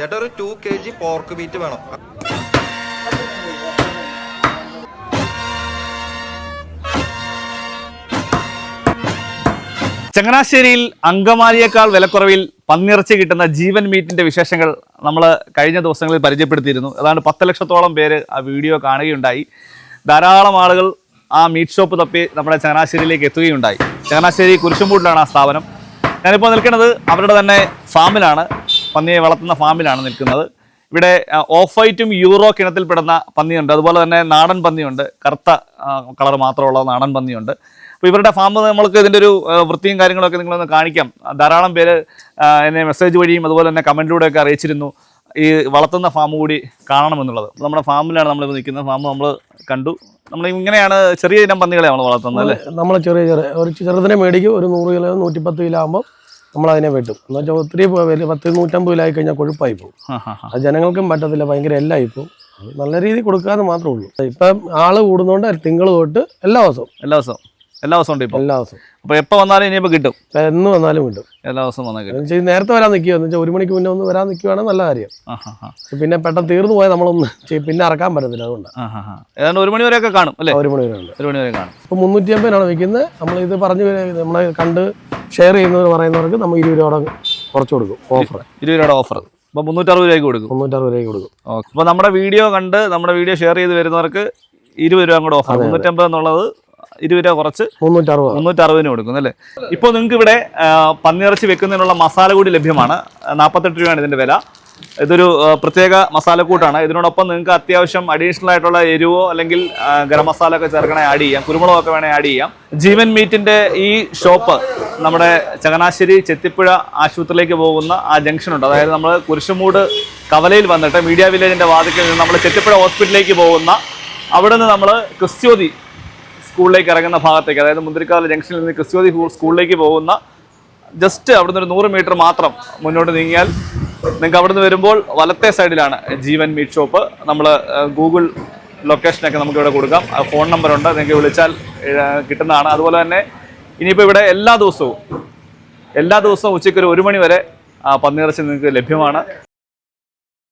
ചേട്ടാ ഒരു two K G pork meat വേണം. ചങ്ങനാശ്ശേരിയിൽ അങ്കമാലിയേക്കാൾ വിലക്കുറവിൽ പന്നിറച്ചി കിട്ടുന്ന ജീവൻ മീറ്റിന്റെ വിശേഷങ്ങൾ നമ്മൾ കഴിഞ്ഞ ദിവസങ്ങളിൽ പരിചയപ്പെടുത്തിയിരുന്നു. അതാണ് പത്ത് ലക്ഷത്തോളം പേര് ആ വീഡിയോ കാണുകയുണ്ടായി. ധാരാളം ആളുകൾ ആ മീറ്റ് ഷോപ്പ് തപ്പി നമ്മുടെ ചങ്ങനാശ്ശേരിയിലേക്ക് എത്തുകയുണ്ടായി. ചങ്ങനാശ്ശേരി കുരിശുംപൂട്ടിലാണ് ആ സ്ഥാപനം. ഞാനിപ്പോൾ നിൽക്കുന്നത് അവരുടെ തന്നെ ഫാമിലാണ് പന്നിയെ വളർത്തുന്ന ഫാമിലാണ് നിൽക്കുന്നത്. ഇവിടെ ഓഫ് വൈറ്റും യൂറോ കിണത്തിൽപ്പെടുന്ന പന്നിയുണ്ട്. അതുപോലെ തന്നെ നാടൻ പന്നിയുണ്ട്. കറുത്ത കളർ മാത്രമുള്ള നാടൻ പന്നിയുണ്ട്. അപ്പോൾ ഇവരുടെ ഫാം നമ്മൾക്ക് ഇതിന്റെ ഒരു വൃത്തിയും കാര്യങ്ങളൊക്കെ നിങ്ങളൊന്ന് കാണിക്കാം. ധാരാളം പേര് എന്നെ മെസ്സേജ് വഴിയും അതുപോലെ തന്നെ കമന്റിലൂടെയൊക്കെ അറിയിച്ചിരുന്നു ഈ വളർത്തുന്ന ഫാം കൂടി കാണണമെന്നുള്ളത്. നമ്മുടെ ഫാമിലാണ് നമ്മളിപ്പോൾ നിൽക്കുന്നത്. ഫാം നമ്മൾ കണ്ടു. നമ്മൾ ഇങ്ങനെയാണ് ചെറിയ ഇനം പന്നികളെ നമ്മൾ വളർത്തുന്നത് അല്ലേ? നമ്മൾ ചെറിയ ചെറിയ ഒരു ചെറുതിനെ മേടിക്കും. ഒരു നൂറ് കിലോ നൂറ്റിപ്പത്ത് കിലോ ആകുമ്പോൾ നമ്മൾ അതിനെ വെട്ടും. എന്ന് വെച്ചാൽ ഒത്തിരി പത്ത് ആയി കഴിഞ്ഞാൽ കൊഴുപ്പായി പോകും. അത് ജനങ്ങൾക്കും പറ്റത്തില്ല ഭയങ്കര എല്ലായി പോകും. നല്ല രീതിയിൽ കൊടുക്കാന്ന് മാത്രമേ ഉള്ളൂ. ഇപ്പം ആൾ കൂടുന്നോണ്ട് തിങ്കൾ തൊട്ട് എല്ലാ ദിവസവും. എല്ലാ ദിവസവും. എല്ലാ ദിവസവും ഉണ്ട് എല്ലാ ദിവസവും. അപ്പോൾ എപ്പോൾ വന്നാലും ഇനിയിപ്പോൾ കിട്ടും. എന്ന് വന്നാലും കിട്ടും. എല്ലാ ദിവസവും വന്നാൽ കിട്ടും. നേരത്തെ വരാൻ നിൽക്കുക എന്ന് വെച്ചാൽ ഒരു മണിക്ക് മുന്നേ ഒന്ന് വരാൻ നിൽക്കുകയാണെങ്കിൽ നല്ല കാര്യം. പിന്നെ പെട്ടെന്ന് തീർന്നു പോയാൽ നമ്മളൊന്ന് പിന്നെ ഇറക്കാൻ പറ്റത്തില്ല അതുകൊണ്ട്. ഏതാണ്ട് ഒരു മണി വരെയൊക്കെ കാണും അല്ലേ? ഒരു മണി വരെ ഉണ്ട് ഒരു മണി വരെ കാണും. ഇപ്പോൾ മുന്നൂറ്റി അമ്പതിനാണ് വിൽക്കുന്നത് നമ്മൾ ഇത് പറഞ്ഞ് നമ്മളെ കണ്ട് ഷെയർ ചെയ്യുന്നവർ പറയുന്നവർക്ക് നമ്മൾ ഇരുപത് രൂപ കുറച്ച് കൊടുക്കും ഓഫർ ഇരുപത് രൂപയുടെ ഓഫർ അപ്പോൾ മുന്നൂറ്ററുപത് രൂപയ്ക്ക് കൊടുക്കും. മുന്നൂറ്ററുപത് രൂപയ്ക്ക് കൊടുക്കും. ഓക്കെ. അപ്പോൾ നമ്മുടെ വീഡിയോ കണ്ട് നമ്മുടെ വീഡിയോ ഷെയർ ചെയ്ത് വരുന്നവർക്ക് ഇരുപത് രൂപ കൂടെ ഓഫർ മുന്നൂറ്റമ്പത് എന്നുള്ളത് ഇരുപത് രൂപ കുറച്ച് മുന്നൂറ്ററുപത്. മുന്നൂറ്ററുപതിന് കൊടുക്കും അല്ലേ? ഇപ്പോൾ നിങ്ങൾക്ക് ഇവിടെ പന്നിറച്ചി പന്നിയിറച്ചി വെക്കുന്നതിനുള്ള മസാല കൂടി ലഭ്യമാണ്. നാൽപ്പത്തെട്ട് രൂപയാണ് ഇതിന്റെ വില. ഇതൊരു പ്രത്യേക മസാല മസാലക്കൂട്ടാണ്. ഇതിനോടൊപ്പം നിങ്ങൾക്ക് അത്യാവശ്യം അഡീഷണൽ ആയിട്ടുള്ള എരിവോ അല്ലെങ്കിൽ ഗരം മസാല ഒക്കെ ചേർക്കണേ ആഡ് ചെയ്യാം. കുരുമുളകൊക്കെ വേണേൽ ആഡ് ചെയ്യാം. ജീവൻ മീറ്റിന്റെ ഈ ഷോപ്പ് നമ്മുടെ ചങ്ങനാശ്ശേരി ചെത്തിപ്പുഴ ആശുപത്രിയിലേക്ക് പോകുന്ന ആ ജംഗ്ഷൻ ഉണ്ട്. അതായത് നമ്മൾ കുരിശുമൂട് കവലയിൽ വന്നിട്ട് മീഡിയ വില്ലേജിന്റെ വാതിക്കൽ നിന്ന് നമ്മൾ ചെത്തിപ്പുഴ ഹോസ്പിറ്റലിലേക്ക് പോകുന്ന അവിടെ നിന്ന് നമ്മൾ ക്രിസ്ത്യോതി സ്കൂളിലേക്ക് ഇറങ്ങുന്ന ഭാഗത്തേക്ക് അതായത് മുന്തിരിക്കാല ജംഗ്ഷനിൽ നിന്ന് ക്രിസ്ത്യോതി സ്കൂളിലേക്ക് പോകുന്ന ജസ്റ്റ് അവിടുന്ന് ഒരു നൂറ് മീറ്റർ മാത്രം മുന്നോട്ട് നീങ്ങിയാൽ നിങ്ങൾക്ക് അവിടുന്ന് വരുമ്പോൾ വലത്തെ സൈഡിലാണ് ജീവൻ മീറ്റ് ഷോപ്പ്. നമ്മൾ ഗൂഗിൾ ലൊക്കേഷനൊക്കെ നമുക്ക് ഇവിടെ കൊടുക്കാം ഫോൺ നമ്പർ ഉണ്ട് നിങ്ങൾക്ക് വിളിച്ചാൽ കിട്ടുന്നതാണ്. അതുപോലെ തന്നെ ഇനിയിപ്പോൾ ഇവിടെ എല്ലാ ദിവസവും എല്ലാ ദിവസവും ഉച്ചയ്ക്ക് ഒരു ഒരു മണി വരെ പന്നിയിറച്ചി നിങ്ങൾക്ക് ലഭ്യമാണ്.